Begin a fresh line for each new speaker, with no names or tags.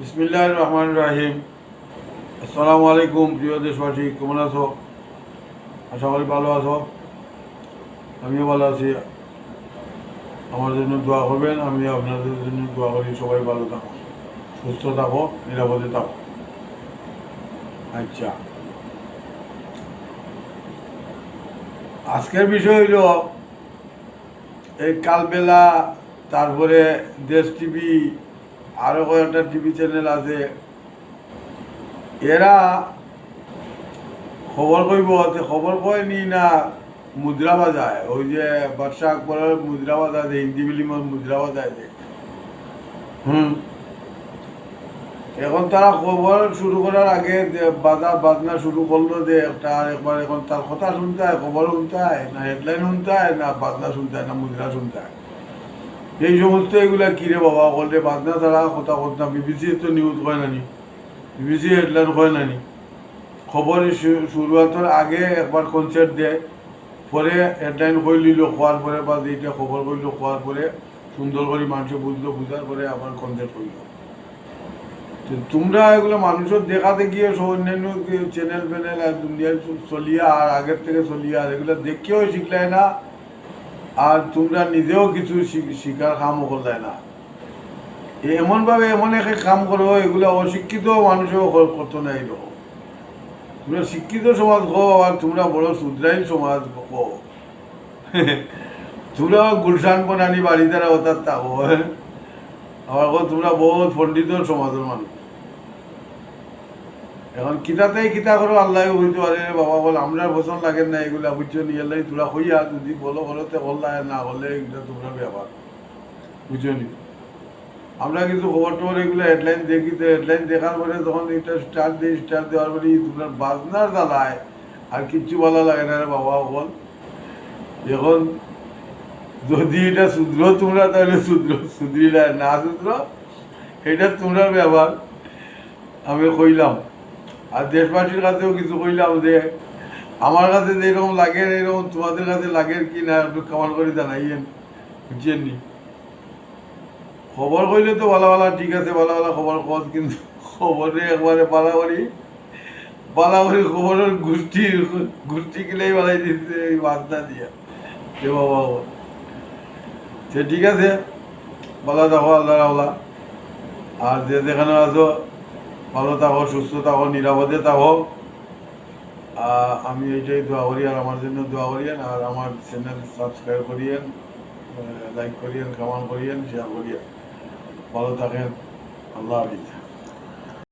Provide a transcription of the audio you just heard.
বিসমিল্লাহ রহমান রাহিম। আসসালামু আলাইকুম প্রিয় দেশবাসী, কেমন আছো? আশা করি ভালো আছো। আমিও ভালো আছি। আমার জন্য দোয়া করবেন, আমি আপনাদের জন্য দোয়া করি, সবাই ভালো থাকো সুস্থ থাকো নিরাপদে থাকো আচ্ছা। আজকের বিষয় হইল, এই কালবেলা, তারপরে দেশ টিভি আরও কয়েকটা টিভি চ্যানেল আছে। এরা খবর কইব খবর কয় নি না মুদ্রা বাজায়। ওই যে বাদশাহ আকবরের মুদ্রা বাজায় হিন্দি ফিল্মের মুদ্রা বাজায় যে। হুম। এখন তারা খবর শুরু করার আগে যে বাজা বাজনা শুরু করল যে, একটা একবার এখন তার কথা শুনতে হয়, খবর শুনতে হয়, না হেডলাইন শুনতে হয়, না বাজনা শুনতে হয়, না মুদ্রা শুনতে হয়। এই সমস্ত এগুলা কিরে বাবা? করলে বাজনা ছাড়া কথা কথা বিবিসি তো নিউজ হয় নানি বিবিসি হেডলাইন হয় নানি খবর শুরুয়াতের আগে একবার কনসার্ট দেয়। পরে হেডলাইন কই লিল খোয়ার পরে বা যেটা খবর কইল খোয়ার পরে সুন্দর করে মানুষ বুঝলো, বুঝার পরে আবার কনসার্ট তো তোমরা এগুলো মানুষের দেখাতে গিয়ে অন্যান্য চ্যানেল ফ্যানেল দুনিয়ায় চলিয়া আর আগের থেকে চলিয়া আর এগুলো দেখেও শিখলে না। আর তোমরা নিজেও কিছু শিকার কামও করলে না। এমনভাবে এমন এক কাম করো, এগুলো অশিক্ষিত মানুষও করতো না এরকম তোমরা শিক্ষিত সমাজ কো আর তোমরা বড় শুদ্রাইল সমাজ কো তোমরা গুলশান বনানি বাড়ি দ্বারা ওতার থাকো হ্যাঁ? আবার তোমরা বহুত পণ্ডিত সমাজের মানুষ। এখন কিতাতেই কিতা করো আল্লাহ বুঝতে পারে বাবা বল আমরা পছন্দ লাগে না এগুলা বুঝছ নিয়ে লাই তোরা হইয়া যদি বলো করতে করলা না হলে এগুলা তোমরা ব্যাপার বুঝছ নি আমরা কিন্তু খবর টবর এগুলো হেডলাইন দেখি, তো হেডলাইন দেখার পরে তখন এটা স্টার দিই স্টার দেওয়ার পরে তোমরা বাজনার জ্বালায় আর কিচ্ছু ভালো লাগে না রে বাবা বল। এখন যদি এটা শুদ্র তোমরা, তাহলে শুদ্র শুধরিলা না শুদ্র এটা তোমরা ব্যাপার আমি কইলাম আর দেশবাসীর কাছেও কিছু কইলাম যে, আমার কাছে যেরকম লাগে, এরকম তোমাদের কাছে লাগে কি না, একটু কামাল করে জানাইয়েন, বুঝছেন নি? খবর কইলে তো ভালো ভালো ঠিক আছে ভালো ভালো খবর কত কিন্তু খবরে একবারে পালাবাড়ি পালাবাড়ি খবরের গোষ্ঠী গোষ্ঠী কিলেই বালাই দিচ্ছে এই বার্তা দিয়ে। যে বাবা। সে ঠিক আছে থাকো আল্লাহ আল্লাহ আর যে যেখানে আছো ভালো থাকো সুস্থ থাকো নিরাপদে থাকো আমি এইটাই দোয়া করি, আর আমার জন্য দোয়া করিয়েন, আর আমার চ্যানেল সাবস্ক্রাইব করিয়েন লাইক করিয়েন কামান করিয়েন শেয়ার করিয়েন। ভালো থাকেন। আল্লাহ হাফিজ।